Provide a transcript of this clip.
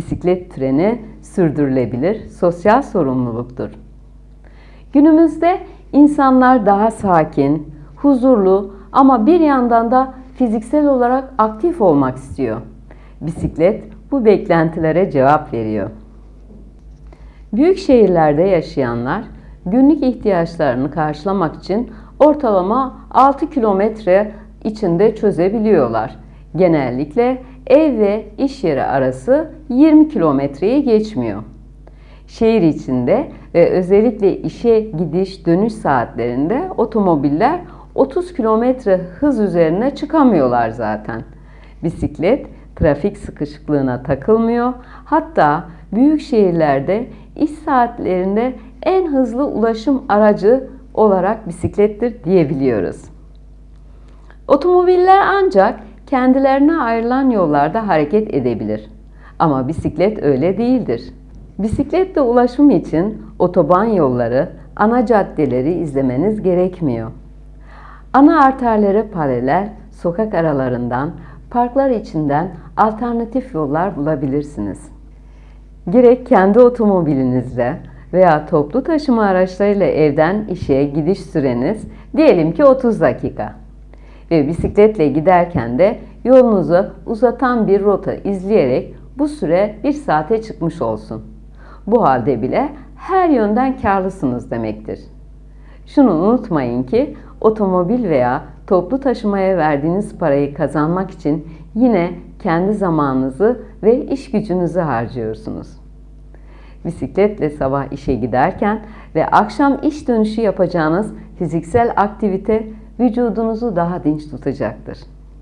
Bisiklet treni sürdürülebilir sosyal sorumluluktur. Günümüzde insanlar daha sakin, huzurlu ama bir yandan da fiziksel olarak aktif olmak istiyor. Bisiklet bu beklentilere cevap veriyor. Büyük şehirlerde yaşayanlar günlük ihtiyaçlarını karşılamak için ortalama 6 kilometre içinde çözebiliyorlar. Genellikle ev ve iş yeri arası 20 kilometreyi geçmiyor. Şehir içinde ve özellikle işe gidiş dönüş saatlerinde otomobiller 30 kilometre hız üzerine çıkamıyorlar zaten. Bisiklet trafik sıkışıklığına takılmıyor. Hatta büyük şehirlerde iş saatlerinde en hızlı ulaşım aracı olarak bisiklettir diyebiliyoruz. Otomobiller ancak kendilerine ayrılan yollarda hareket edebilir. Ama bisiklet öyle değildir. Bisikletle ulaşım için otoban yolları, ana caddeleri izlemeniz gerekmiyor. Ana arterlere paralel sokak aralarından, parklar içinden alternatif yollar bulabilirsiniz. Gerek kendi otomobilinizle veya toplu taşıma araçlarıyla evden işe gidiş süreniz diyelim ki 30 dakika. Ve bisikletle giderken de yolunuzu uzatan bir rota izleyerek bu süre 1 saate çıkmış olsun. Bu halde bile her yönden karlısınız demektir. Şunu unutmayın ki otomobil veya toplu taşımaya verdiğiniz parayı kazanmak için yine kendi zamanınızı ve iş gücünüzü harcıyorsunuz. Bisikletle sabah işe giderken ve akşam iş dönüşü yapacağınız fiziksel aktivite vücudunuzu daha dinç tutacaktır.